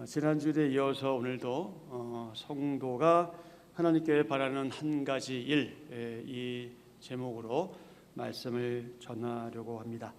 어, 지난주에 이어서 오늘도 어, 성도가 하나님께 바라는 한 가지 일 이 제목으로 말씀을 전하려고 합니다.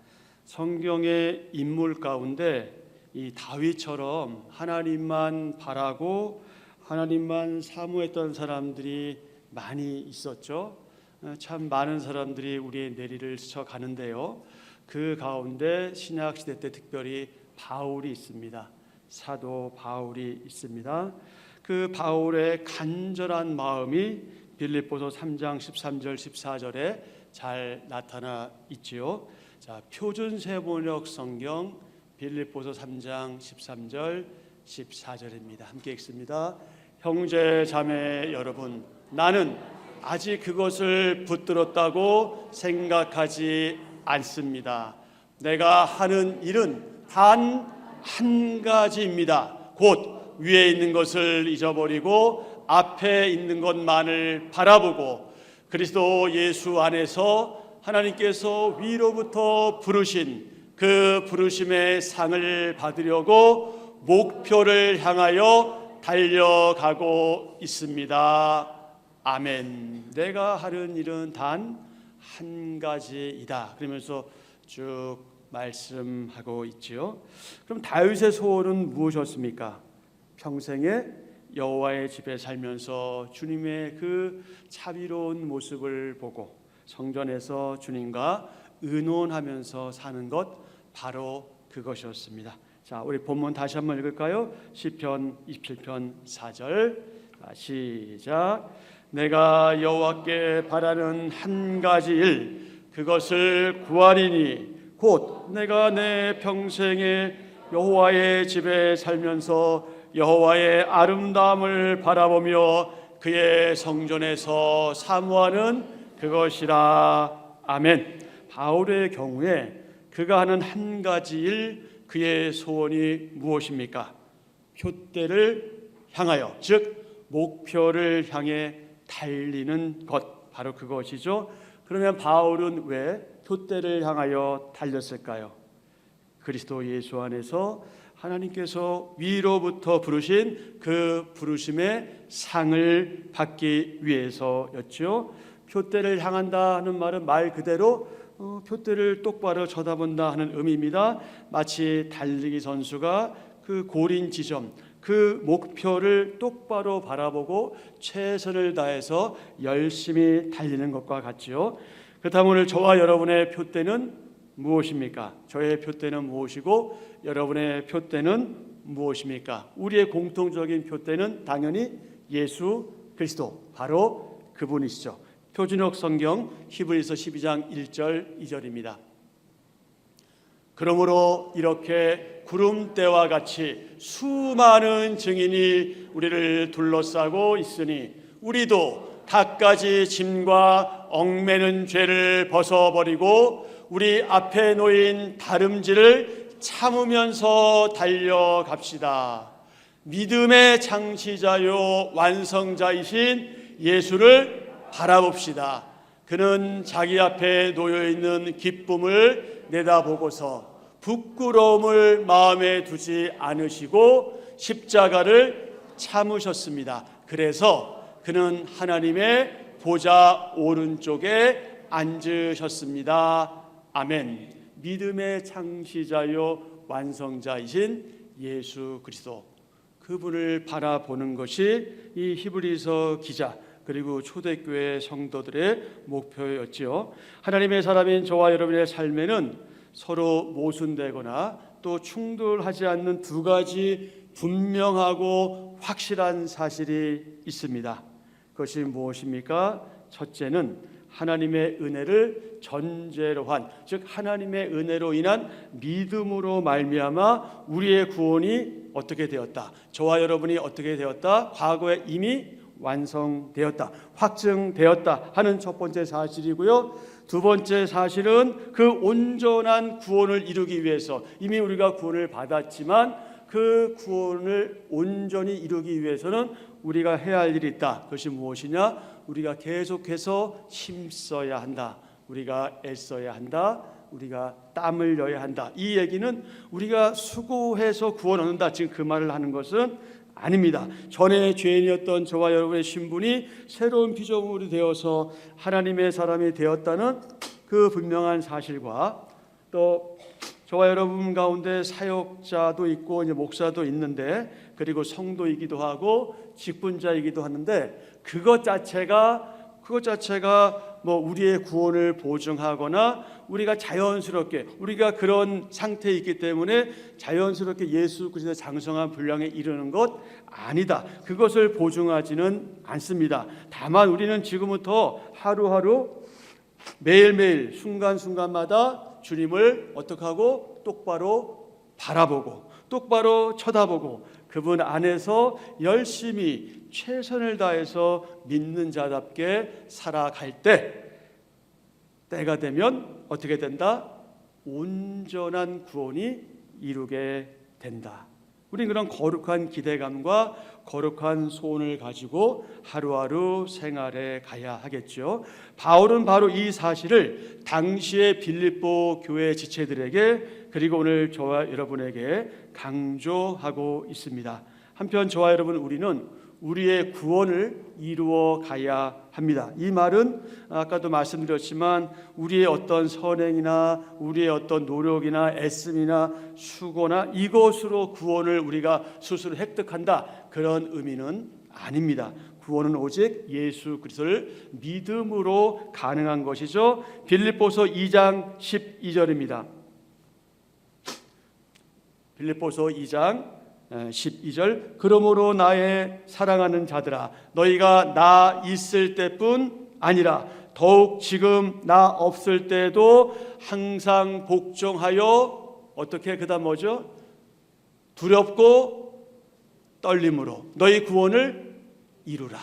성경의 인물 가운데 이 다윗처럼 하나님만 바라고 하나님만 사모했던 사람들이 많이 있었죠. 어, 참 많은 사람들이 우리의 내리를 스쳐 가는데요. 그 가운데 신약 시대 때 특별히 바울이 있습니다. 사도 바울이 있습니다. 그 바울의 간절한 마음이 빌립보서 3장 13절 14절에 잘 나타나 있지요. 자, 표준 세번역 성경 빌립보서 3장 13절 14절입니다. 함께 읽습니다. 형제 자매 여러분, 나는 아직 그것을 붙들었다고 생각하지 않습니다. 내가 하는 일은 단 한 가지입니다. 곧 위에 있는 것을 잊어버리고 앞에 있는 것만을 바라보고 그리스도 예수 안에서 하나님께서 위로부터 부르신 그 부르심의 상을 받으려고 목표를 향하여 달려가고 있습니다. 아멘. 내가 하는 일은 단 한 가지이다. 그러면서 쭉 말씀하고 있지요. 그럼 다윗의 소원은 무엇이었습니까? 평생에 여호와의 집에 살면서 주님의 그 자비로운 모습을 보고 성전에서 주님과 의논하면서 사는 것 바로 그것이었습니다. 자, 우리 본문 다시 한번 읽을까요? 시편 27편 4절. 시작. 내가 여호와께 바라는 한 가지 일 그것을 구하리니 곧 내가 내 평생에 여호와의 집에 살면서 여호와의 아름다움을 바라보며 그의 성전에서 사모하는 그것이라 아멘. 바울의 경우에 그가 하는 한 가지 일 그의 소원이 무엇입니까? 표대를 향하여 즉 목표를 향해 달리는 것 바로 그것이죠. 그러면 바울은 왜 표대를 향하여 달렸을까요? 그리스도 예수 안에서 하나님께서 위로부터 부르신 그 부르심의 상을 받기 위해서였죠. 표대를 향한다 하는 말은 말 그대로 어, 표대를 똑바로 쳐다본다 하는 의미입니다. 마치 달리기 선수가 그 고린 지점, 그 목표를 똑바로 바라보고 최선을 다해서 열심히 달리는 것과 같지요. 그렇다면 오늘 저와 여러분의 표대는 무엇입니까? 저의 표대는 무엇이고 여러분의 표대는 무엇입니까? 우리의 공통적인 표대는 당연히 예수 그리스도 바로 그분이시죠. 표준역 성경 히브리서 12장 1절 2절입니다. 그러므로 이렇게 구름대와 같이 수많은 증인이 우리를 둘러싸고 있으니 우리도 갖가지 짐과 얽매는 죄를 벗어버리고 우리 앞에 놓인 다름질을 참으면서 달려갑시다. 믿음의 창시자요 완성자이신 예수를 바라봅시다. 그는 자기 앞에 놓여 있는 기쁨을 내다보고서 부끄러움을 마음에 두지 않으시고 십자가를 참으셨습니다. 그래서 그는 하나님의 보좌 오른쪽에 앉으셨습니다. 아멘. 믿음의 창시자요 완성자이신 예수 그리스도 그분을 바라보는 것이 이 히브리서 기자 그리고 초대교회 성도들의 목표였지요. 하나님의 사람인 저와 여러분의 삶에는 서로 모순되거나 또 충돌하지 않는 두 가지 분명하고 확실한 사실이 있습니다. 그것이 무엇입니까? 첫째는 하나님의 은혜를 전제로 한, 즉 하나님의 은혜로 인한 믿음으로 말미암아 우리의 구원이 어떻게 되었다. 저와 여러분이 어떻게 되었다. 과거에 이미 완성되었다, 확증되었다 하는 첫 번째 사실이고요. 두 번째 사실은 그 온전한 구원을 이루기 위해서 이미 우리가 구원을 받았지만 그 구원을 온전히 이루기 위해서는 우리가 해야 할 일이 있다. 그것이 무엇이냐? 우리가 계속해서 힘써야 한다. 우리가 애써야 한다. 우리가 땀 흘려야 한다. 이 얘기는 우리가 수고해서 구원 얻는다. 지금 그 말을 하는 것은 아닙니다. 전에 죄인이었던 저와 여러분의 신분이 새로운 피조물이 되어서 하나님의 사람이 되었다는 그 분명한 사실과 또 저와 여러분 가운데 사역자도 있고 이제 목사도 있는데 그리고 성도이기도 하고 직분자이기도 하는데 그것 자체가 그것 자체가 뭐 우리의 구원을 보증하거나 우리가 자연스럽게 우리가 그런 상태에 있기 때문에 자연스럽게 예수 그리스도의 장성한 분량에 이르는 것 아니다. 그것을 보증하지는 않습니다. 다만 우리는 지금부터 하루하루 매일매일 순간순간마다 주님을 어떻게 하고 똑바로 바라보고 똑바로 쳐다보고 그분 안에서 열심히 최선을 다해서 믿는 자답게 살아갈 때 때가 되면 어떻게 된다? 온전한 구원이 이루게 된다. 우리는 그런 거룩한 기대감과 거룩한 소원을 가지고 하루하루 생활에 가야 하겠죠. 바울은 바로 이 사실을 당시의 빌립보 교회 지체들에게 그리고 오늘 저와 여러분에게 강조하고 있습니다. 한편 저와 여러분 우리는 우리의 구원을 이루어 가야 합니다. 이 말은 아까도 말씀드렸지만 우리의 어떤 선행이나 우리의 어떤 노력이나 애씀이나 수고나 이것으로 구원을 우리가 스스로 획득한다 그런 의미는 아닙니다. 구원은 오직 예수 그리스도를 믿음으로 가능한 것이죠. 빌립보서 2장 12절입니다. 빌립보서 2장 12절 그러므로 나의 사랑하는 자들아 너희가 나 있을 때뿐 아니라 더욱 지금 나 없을 때도 항상 복종하여 어떻게 그다음 뭐죠? 두렵고 떨림으로 너희 구원을 이루라.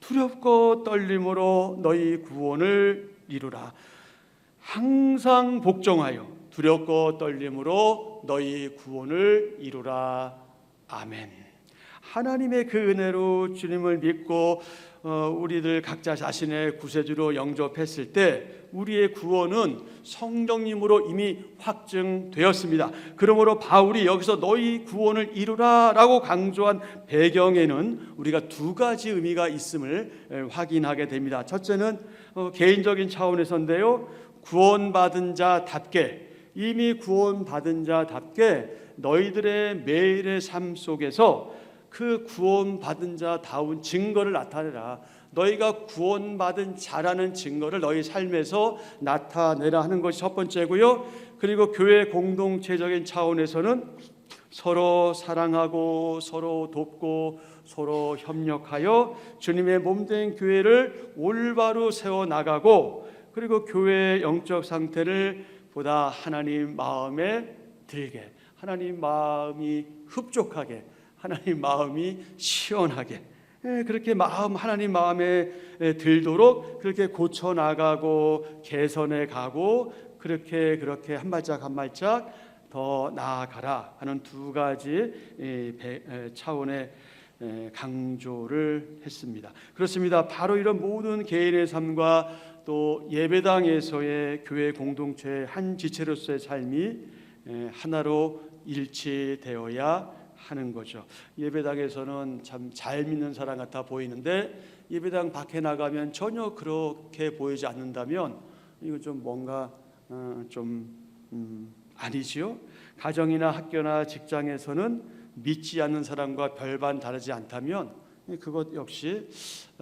두렵고 떨림으로 너희 구원을 이루라. 항상 복종하여 두렵고 떨림으로 너희 구원을 이루라. 아멘. 하나님의 그 은혜로 주님을 믿고 어, 우리들 각자 자신의 구세주로 영접했을 때 우리의 구원은 성령님으로 이미 확증되었습니다. 그러므로 바울이 여기서 너희 구원을 이루라라고 강조한 배경에는 우리가 두 가지 의미가 있음을 확인하게 됩니다. 첫째는 어, 개인적인 차원에서인데요. 구원받은 자답게 이미 구원받은 자답게 너희들의 매일의 삶 속에서 그 구원받은 자다운 증거를 나타내라. 너희가 구원받은 자라는 증거를 너희 삶에서 나타내라 하는 것이 첫 번째고요. 그리고 교회 공동체적인 차원에서는 서로 사랑하고 서로 돕고 서로 협력하여 주님의 몸된 교회를 올바로 세워 나가고 그리고 교회의 영적 상태를 보다 하나님 마음에 들게 하나님 마음이 흡족하게 하나님 마음이 시원하게 예, 그렇게 마음 하나님 마음에 들도록 그렇게 고쳐 나가고 개선해 가고 그렇게 그렇게 한 발짝 한 발짝 더 나아가라 하는 두 가지 차원의 강조를 했습니다. 그렇습니다. 바로 이런 모든 개인의 삶과 또 예배당에서의 교회 공동체의 한 지체로서의 삶이 하나로 일치되어야 하는 거죠. 예배당에서는 참 잘 믿는 사람 같아 보이는데 예배당 밖에 나가면 전혀 그렇게 보이지 않는다면 이거 좀 뭔가 어, 좀 음, 아니지요. 가정이나 학교나 직장에서는 믿지 않는 사람과 별반 다르지 않다면 그것 역시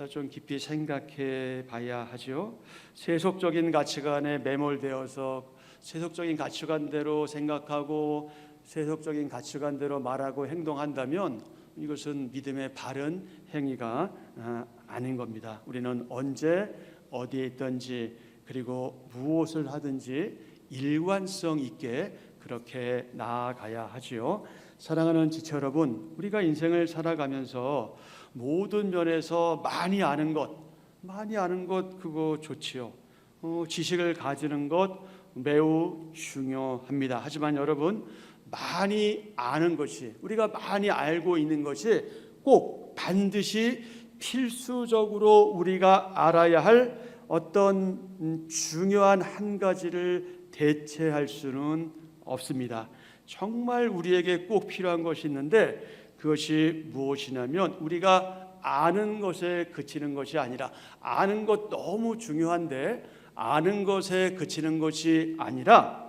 좀 깊이 생각해 봐야 하죠. 세속적인 가치관에 매몰되어서 세속적인 가치관대로 생각하고 세속적인 가치관대로 말하고 행동한다면 이것은 믿음의 바른 행위가 아, 아닌 겁니다. 우리는 언제 어디에 있든지 그리고 무엇을 하든지 일관성 있게 그렇게 나아가야 하지요. 사랑하는 지체 여러분, 우리가 인생을 살아가면서 모든 면에서 많이 아는 것, 많이 아는 것 그거 좋지요. 어, 지식을 가지는 것 매우 중요합니다. 하지만 여러분 많이 아는 것이 우리가 많이 알고 있는 것이 꼭 반드시 필수적으로 우리가 알아야 할 어떤 중요한 한 가지를 대체할 수는 없습니다. 정말 우리에게 꼭 필요한 것이 있는데 그것이 무엇이냐면 우리가 아는 것에 그치는 것이 아니라 아는 것 너무 중요한데 아는 것에 그치는 것이 아니라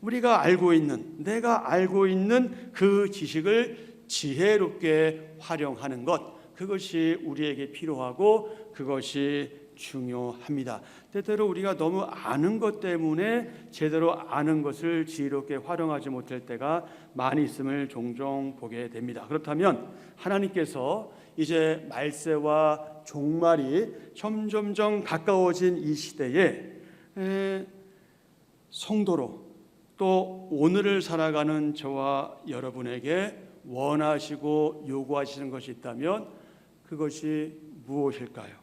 우리가 알고 있는 내가 알고 있는 그 지식을 지혜롭게 활용하는 것 그것이 우리에게 필요하고 그것이 중요합니다. 때때로 우리가 너무 아는 것 때문에 제대로 아는 것을 지혜롭게 활용하지 못할 때가 많이 있음을 종종 보게 됩니다. 그렇다면 하나님께서 이제 말세와 종말이 점점점 가까워진 이 시대에 에, 성도로 또 오늘을 살아가는 저와 여러분에게 원하시고 요구하시는 것이 있다면 그것이 무엇일까요?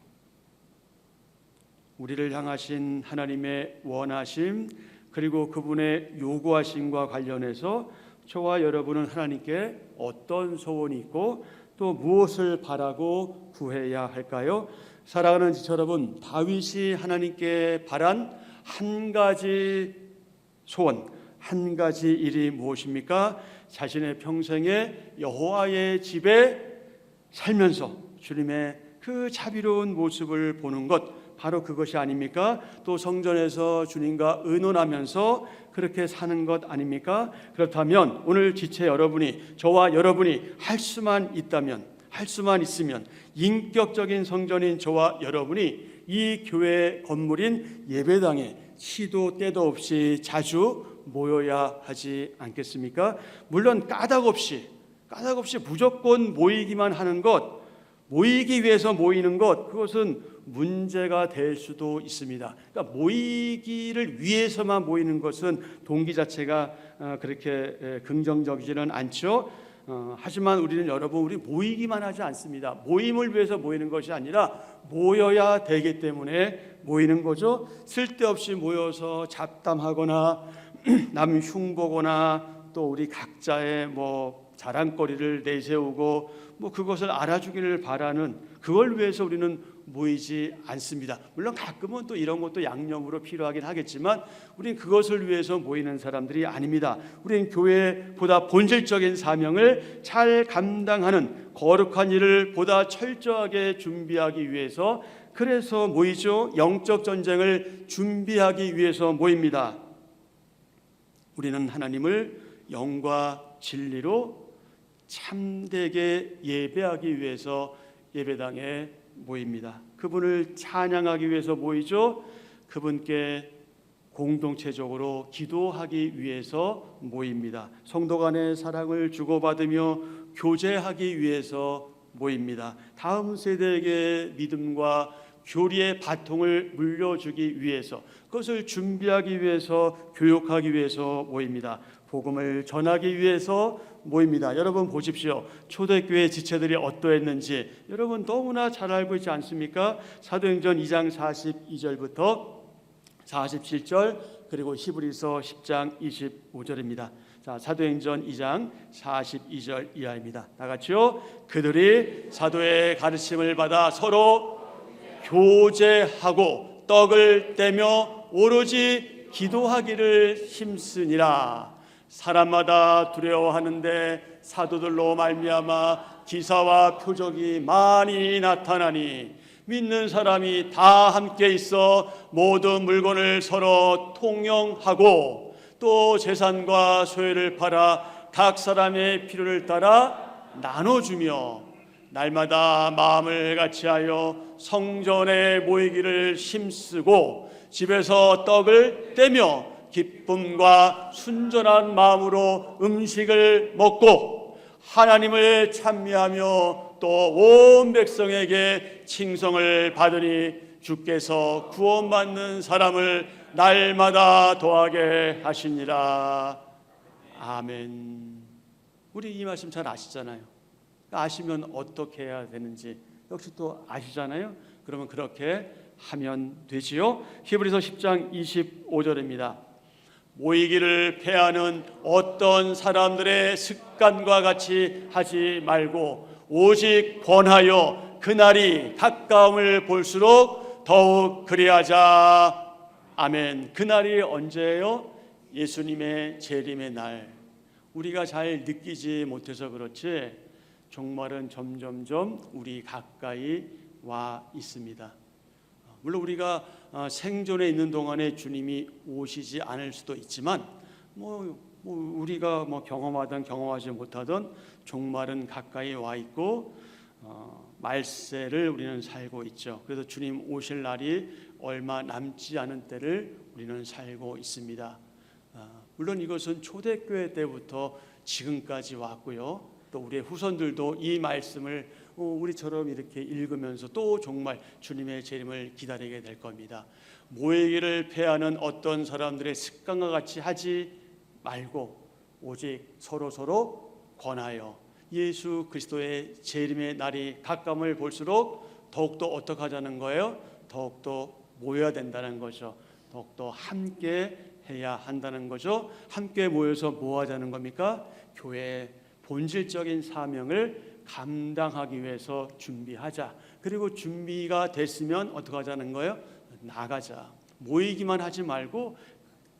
우리를 향하신 하나님의 원하심 그리고 그분의 요구하심과 관련해서 저와 여러분은 하나님께 어떤 소원이 있고 또 무엇을 바라고 구해야 할까요? 사랑하는 지체 여러분, 다윗이 하나님께 바란 한 가지 소원, 한 가지 일이 무엇입니까? 자신의 평생에 여호와의 집에 살면서 주님의 그 자비로운 모습을 보는 것 바로 그것이 아닙니까? 또 성전에서 주님과 의논하면서 그렇게 사는 것 아닙니까? 그렇다면 오늘 지체 여러분이 저와 여러분이 할 수만 있다면 할 수만 있으면 인격적인 성전인 저와 여러분이 이 교회 건물인 예배당에 시도 때도 없이 자주 모여야 하지 않겠습니까? 물론 까닭 없이 까닭 없이 무조건 모이기만 하는 것 모이기 위해서 모이는 것 그것은 문제가 될 수도 있습니다. 그러니까 모이기를 위해서만 모이는 것은 동기 자체가 어, 그렇게 에, 긍정적이지는 않죠. 어, 하지만 우리는 여러분 우리 모이기만 하지 않습니다. 모임을 위해서 모이는 것이 아니라 모여야 되기 때문에 모이는 거죠. 쓸데없이 모여서 잡담하거나 남 흉보거나 또 우리 각자의 뭐 자랑거리를 내세우고 뭐 그것을 알아주기를 바라는 그걸 위해서 우리는 모이지 않습니다. 물론 가끔은 또 이런 것도 양념으로 필요하긴 하겠지만 우리는 그것을 위해서 모이는 사람들이 아닙니다. 우리는 교회보다 본질적인 사명을 잘 감당하는 거룩한 일을 보다 철저하게 준비하기 위해서 그래서 모이죠. 영적 전쟁을 준비하기 위해서 모입니다. 우리는 하나님을 영과 진리로 참되게 예배하기 위해서 예배당에 모입니다. 그분을 찬양하기 위해서 모이죠. 그분께 공동체적으로 기도하기 위해서 모입니다. 성도 간의 사랑을 주고받으며 교제하기 위해서 모입니다. 다음 세대에게 믿음과 교리의 바통을 물려주기 위해서 그것을 준비하기 위해서 교육하기 위해서 모입니다. 복음을 전하기 위해서 모입니다. 여러분 보십시오. 초대교회 지체들이 어떠했는지 여러분 너무나 잘 알고 있지 않습니까? 사도행전 2장 42절부터 47절 그리고 히브리서 10장 25절입니다. 자, 사도행전 2장 42절 이하입니다. 다 같이요. 그들이 사도의 가르침을 받아 서로 교제하고 떡을 떼며 오로지 기도하기를 힘쓰니라. 사람마다 두려워하는데 사도들로 말미암아 기사와 표적이 많이 나타나니 믿는 사람이 다 함께 있어 모든 물건을 서로 통용하고 또 재산과 소유를 팔아 각 사람의 필요를 따라 나눠주며 날마다 마음을 같이하여 성전에 모이기를 힘쓰고 집에서 떡을 떼며 기쁨과 순전한 마음으로 음식을 먹고 하나님을 찬미하며 또 온 백성에게 칭송을 받으니 주께서 구원받는 사람을 날마다 도하게 하시니라. 아멘. 우리 이 말씀 잘 아시잖아요. 아시면 어떻게 해야 되는지 역시 또 아시잖아요. 그러면 그렇게 하면 되지요. 히브리서 10장 25절입니다. 모이기를 패하는 어떤 사람들의 습관과 같이 하지 말고 오직 권하여 그날이 가까움을 볼수록 더욱 그리하자. 아멘. 그날이 언제예요? 예수님의 재림의 날 우리가 잘 느끼지 못해서 그렇지 종말은 점점점 우리 가까이 와 있습니다. 물론 우리가 어, 생존에 있는 동안에 주님이 오시지 않을 수도 있지만 뭐, 뭐 우리가 뭐 경험하든 경험하지 못하든 종말은 가까이 와 있고 어, 말세를 우리는 살고 있죠. 그래서 주님 오실 날이 얼마 남지 않은 때를 우리는 살고 있습니다. 아, 물론 이것은 초대교회 때부터 지금까지 왔고요. 또 우리의 후손들도 이 말씀을 어, 우리처럼 이렇게 읽으면서 또 정말 주님의 재림을 기다리게 될 겁니다. 모이기를 패하는 어떤 사람들의 습관과 같이 하지 말고 오직 서로 서로 권하여 예수 그리스도의 재림의 날이 가까움을 볼수록 더욱더 어떻게 하자는 거예요? 더욱더 모여야 된다는 거죠. 더욱더 함께 해야 한다는 거죠. 함께 모여서 뭐 하자는 겁니까? 교회의 본질적인 사명을 감당하기 위해서 준비하자. 그리고 준비가 됐으면 어떻게 하자는 거예요? 나가자. 모이기만 하지 말고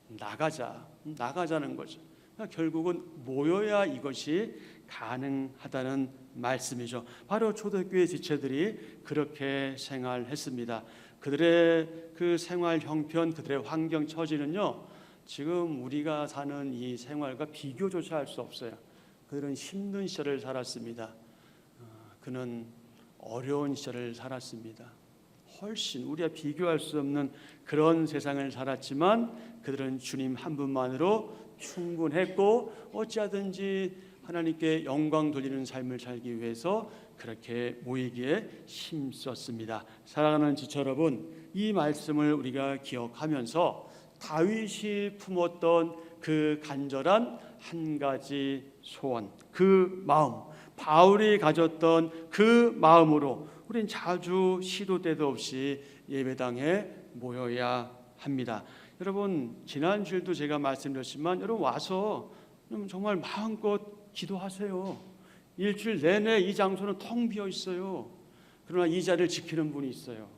나가자. 나가자는 거죠. 그러니까 결국은 모여야 이것이 가능하다는 말씀이죠. 바로 초대교회 지체들이 그렇게 생활했습니다. 그들의 그 생활 형편, 그들의 환경 처지는요. 지금 우리가 사는 이 생활과 비교조차 할 수 없어요. 그들은 힘든 시절을 살았습니다. 어, 그는 어려운 시절을 살았습니다. 훨씬 우리가 비교할 수 없는 그런 세상을 살았지만 그들은 주님 한 분만으로 충분했고 어찌하든지 하나님께 영광 돌리는 삶을 살기 위해서 그렇게 모이기에 힘썼습니다. 사랑하는 지체 여러분, 이 말씀을 우리가 기억하면서 다윗이 품었던 그 간절한 한 가지 소원, 그 마음, 바울이 가졌던 그 마음으로 우린 자주 시도 때도 없이 예배당에 모여야 합니다. 여러분 지난 주에도 제가 말씀드렸지만 여러분 와서 정말 마음껏 기도하세요. 일주일 내내 이 장소는 텅 비어 있어요. 그러나 이 자리를 지키는 분이 있어요.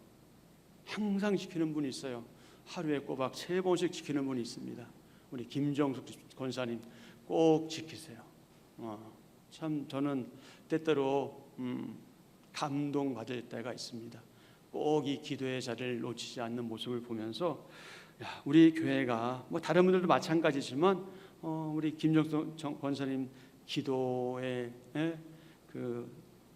항상 지키는 분이 있어요. 하루에 꼬박 세 번씩 지키는 분이 있습니다. 우리 김정숙 권사님 꼭 지키세요. 어, 참 저는 때때로 음, 감동 받을 때가 있습니다. 꼭 이 기도의 자리를 놓치지 않는 모습을 보면서 야, 우리 교회가 뭐 다른 분들도 마찬가지지만 어, 우리 김정숙 권사님 기도의 에, 그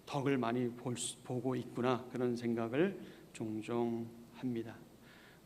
덕을 많이 볼 수, 보고 있구나 그런 생각을 종종 합니다.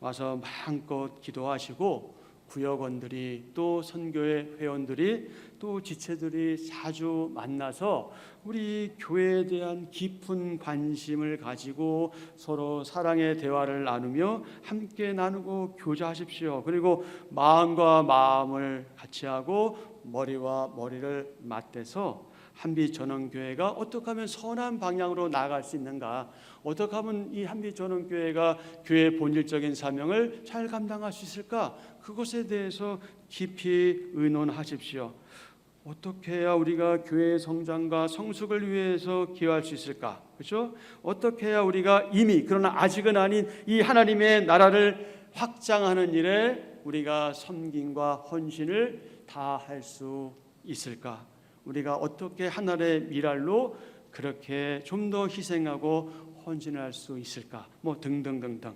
와서 마음껏 기도하시고 구역원들이 또 선교회 회원들이 또 지체들이 자주 만나서 우리 교회에 대한 깊은 관심을 가지고 서로 사랑의 대화를 나누며 함께 나누고 교제하십시오. 그리고 마음과 마음을 같이 하고 머리와 머리를 맞대서 한빛 전원교회가 어떻게 하면 선한 방향으로 나아갈 수 있는가? 어떻게 하면 이 한빛 전원교회가 교회의 본질적인 사명을 잘 감당할 수 있을까? 그것에 대해서 깊이 의논하십시오. 어떻게 해야 우리가 교회의 성장과 성숙을 위해서 기여할 수 있을까? 그렇죠? 어떻게 해야 우리가 이미 그러나 아직은 아닌 이 하나님의 나라를 확장하는 일에 우리가 섬김과 헌신을 다 할 수 있을까? 우리가 어떻게 하나의 미랄로 그렇게 좀 더 희생하고 헌신할 수 있을까? 뭐 등등등등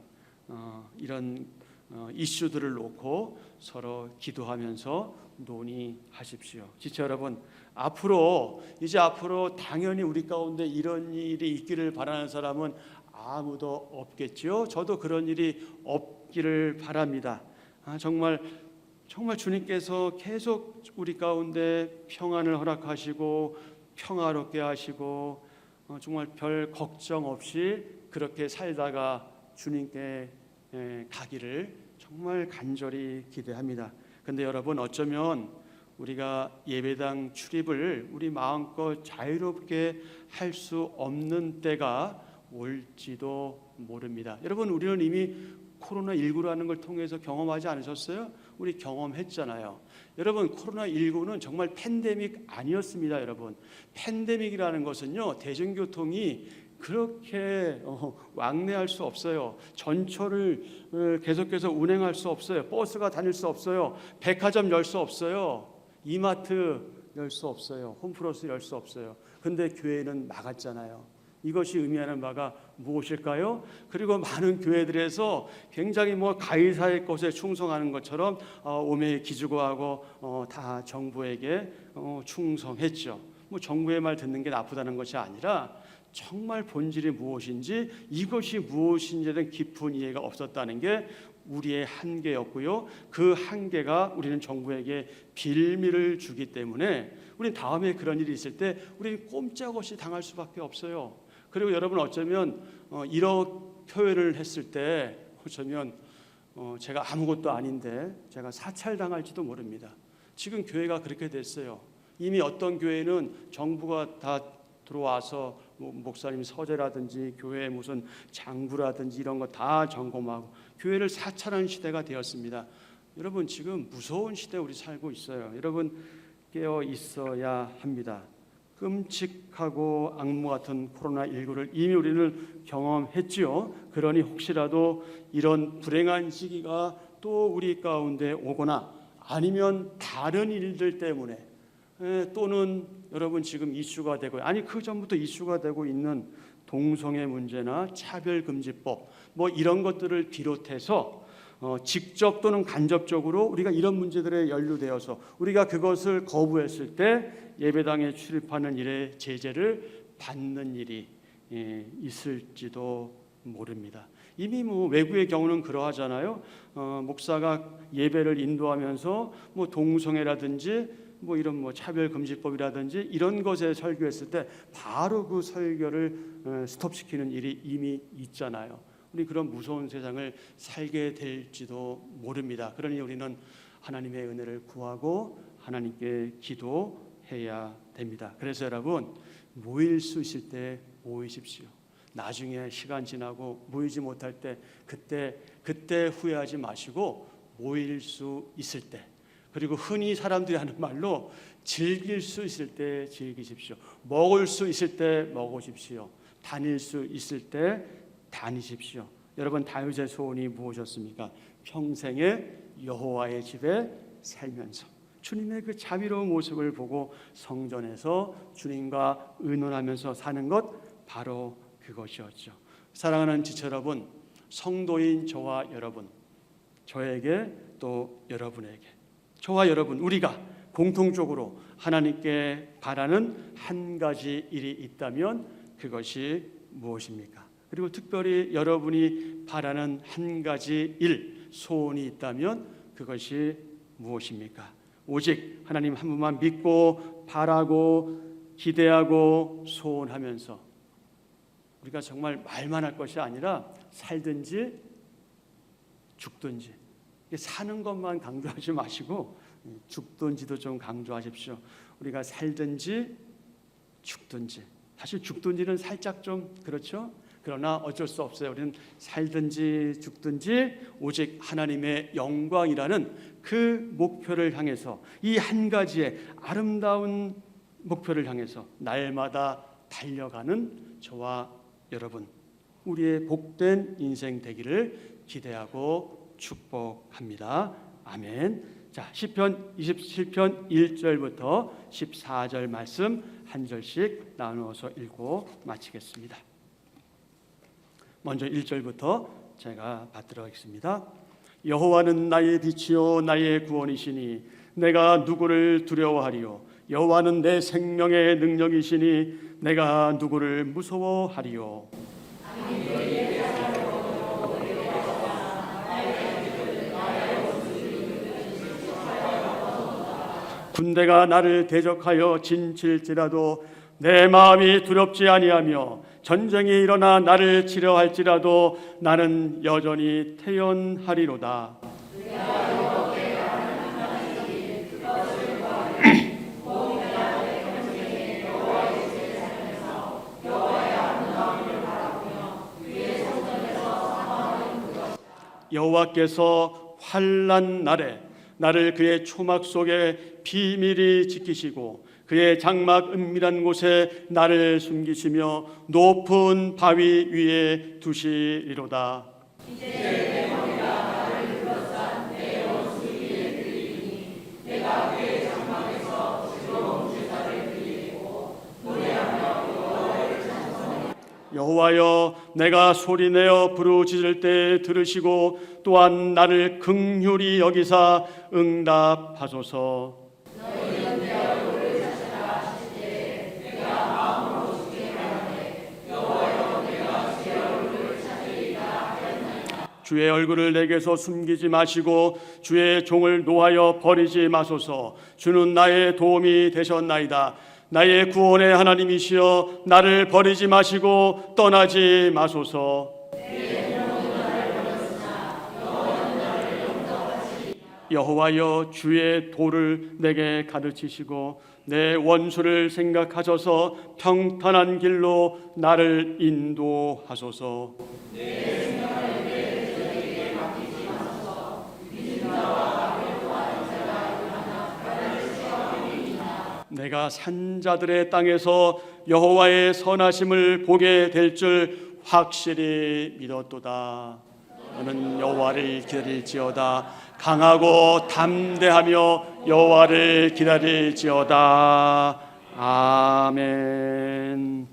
어, 이런 어, 이슈들을 놓고 서로 기도하면서 논의하십시오. 지체 여러분, 앞으로 이제 앞으로 당연히 우리 가운데 이런 일이 있기를 바라는 사람은 아무도 없겠지요. 저도 그런 일이 없기를 바랍니다. 아, 정말 정말 주님께서 계속 우리 가운데 평안을 허락하시고 평화롭게 하시고 어, 정말 별 걱정 없이 그렇게 살다가 주님께 에, 가기를 정말 간절히 기대합니다. 근데 여러분 어쩌면 우리가 예배당 출입을 우리 마음껏 자유롭게 할 수 없는 때가 올지도 모릅니다. 여러분 우리는 이미 코로나 19라는 걸 통해서 경험하지 않으셨어요? 우리 경험했잖아요. 여러분 코로나 19는 정말 팬데믹 아니었습니다, 여러분. 팬데믹이라는 것은요 대중교통이 그렇게 어, 왕래할 수 없어요. 전철을 어, 계속해서 운행할 수 없어요. 버스가 다닐 수 없어요. 백화점 열 수 없어요. 이마트 열 수 없어요. 홈플러스 열 수 없어요. 근데 교회는 막았잖아요. 이것이 의미하는 바가 무엇일까요? 그리고 많은 교회들에서 굉장히 뭐 가이사의 것에 충성하는 것처럼 어, 오매에 기주고하고 어, 다 정부에게 어, 충성했죠. 뭐 정부의 말 듣는 게 나쁘다는 것이 아니라 정말 본질이 무엇인지 이것이 무엇인지에 대한 깊은 이해가 없었다는 게 우리의 한계였고요. 그 한계가 우리는 정부에게 빌미를 주기 때문에 우리는 다음에 그런 일이 있을 때 우리는 꼼짝없이 당할 수밖에 없어요. 그리고 여러분 어쩌면 어, 이런 표현을 했을 때 어쩌면 어, 제가 아무것도 아닌데 제가 사찰당할지도 모릅니다. 지금 교회가 그렇게 됐어요. 이미 어떤 교회는 정부가 다 들어와서 뭐 목사님 서재라든지 교회 무슨 장부라든지 이런 거 다 점검하고 교회를 사찰하는 시대가 되었습니다. 여러분 지금 무서운 시대 우리 살고 있어요. 여러분 깨어 있어야 합니다. 끔찍하고 악무 같은 코로나 19를 이미 우리는 경험했지요. 그러니 혹시라도 이런 불행한 시기가 또 우리 가운데 오거나 아니면 다른 일들 때문에 에, 또는 여러분 지금 이슈가 되고 아니 그 전부터 이슈가 되고 있는 동성애 문제나 차별금지법 뭐 이런 것들을 비롯해서 어, 직접 또는 간접적으로 우리가 이런 문제들에 연루되어서 우리가 그것을 거부했을 때 예배당에 출입하는 일에 제재를 받는 일이 예, 있을지도 모릅니다. 이미 뭐 외국의 경우는 그러하잖아요. 어, 목사가 예배를 인도하면서 뭐 동성애라든지 뭐 이런 뭐 차별금지법이라든지 이런 것에 설교했을 때 바로 그 설교를 어, 스톱시키는 일이 이미 있잖아요. 우리 그런 무서운 세상을 살게 될지도 모릅니다. 그러니 우리는 하나님의 은혜를 구하고 하나님께 기도해야 됩니다. 그래서 여러분 모일 수 있을 때 모이십시오. 나중에 시간 지나고 모이지 못할 때 그때 그때 후회하지 마시고 모일 수 있을 때 그리고 흔히 사람들이 하는 말로 즐길 수 있을 때 즐기십시오. 먹을 수 있을 때 먹으십시오. 다닐 수 있을 때 다니십시오. 여러분 다윗의 소원이 무엇이었습니까? 평생에 여호와의 집에 살면서 주님의 그 자비로운 모습을 보고 성전에서 주님과 의논하면서 사는 것 바로 그것이었죠. 사랑하는 지체 여러분, 성도인 저와 여러분, 저에게 또 여러분에게, 저와 여러분 우리가 공통적으로 하나님께 바라는 한 가지 일이 있다면 그것이 무엇입니까? 그리고 특별히 여러분이 바라는 한 가지 일, 소원이 있다면 그것이 무엇입니까? 오직 하나님 한 분만 믿고 바라고 기대하고 소원하면서 우리가 정말 말만 할 것이 아니라 살든지 죽든지 사는 것만 강조하지 마시고 죽든지도 좀 강조하십시오. 우리가 살든지 죽든지 사실 죽든지는 살짝 좀 그렇죠. 그러나 어쩔 수 없어요. 우리는 살든지 죽든지 오직 하나님의 영광이라는 그 목표를 향해서 이 한 가지의 아름다운 목표를 향해서 날마다 달려가는 저와 여러분 우리의 복된 인생 되기를 기대하고 축복합니다. 아멘. 자, 시편 27편 1절부터 14절 말씀 한 절씩 나누어서 읽고 마치겠습니다. 먼저 1절부터 제가 받들어 하겠습니다. 여호와는 나의 빛이요 나의 구원이시니 내가 누구를 두려워하리요 여호와는 내 생명의 능력이시니 내가 누구를 무서워하리요 군대가 나를 대적하여 진칠지라도 내 마음이 두렵지 아니하며 전쟁이 일어나 나를 치려 할지라도 나는 여전히 태연하리로다. 여호와께서 환난 날에 나를 그의 초막 속에 비밀히 지키시고 그의 장막 은밀한 곳에 나를 숨기시며 높은 바위 위에 두시리로다. 여호와여 내가 소리내어 부르짖을 때 들으시고 또한 나를 긍휼히 여기사 응답하소서 주의 얼굴을 내게서 숨기지 마시고 주의 종을 노하여 버리지 마소서. 주는 나의 도움이 되셨나이다. 나의 구원의 하나님이시여 나를 버리지 마시고 떠나지 마소서. 여호와여 주의 도를 내게 가르치시고 내 원수를 생각하셔서 평탄한 길로 나를 인도하소서 내가 산자들의 땅에서 여호와의 선하심을 보게 될 줄 확실히 믿었도다. 너는 여호와를 기다릴지어다. 강하고 담대하며 여호와를 기다릴지어다. 아멘.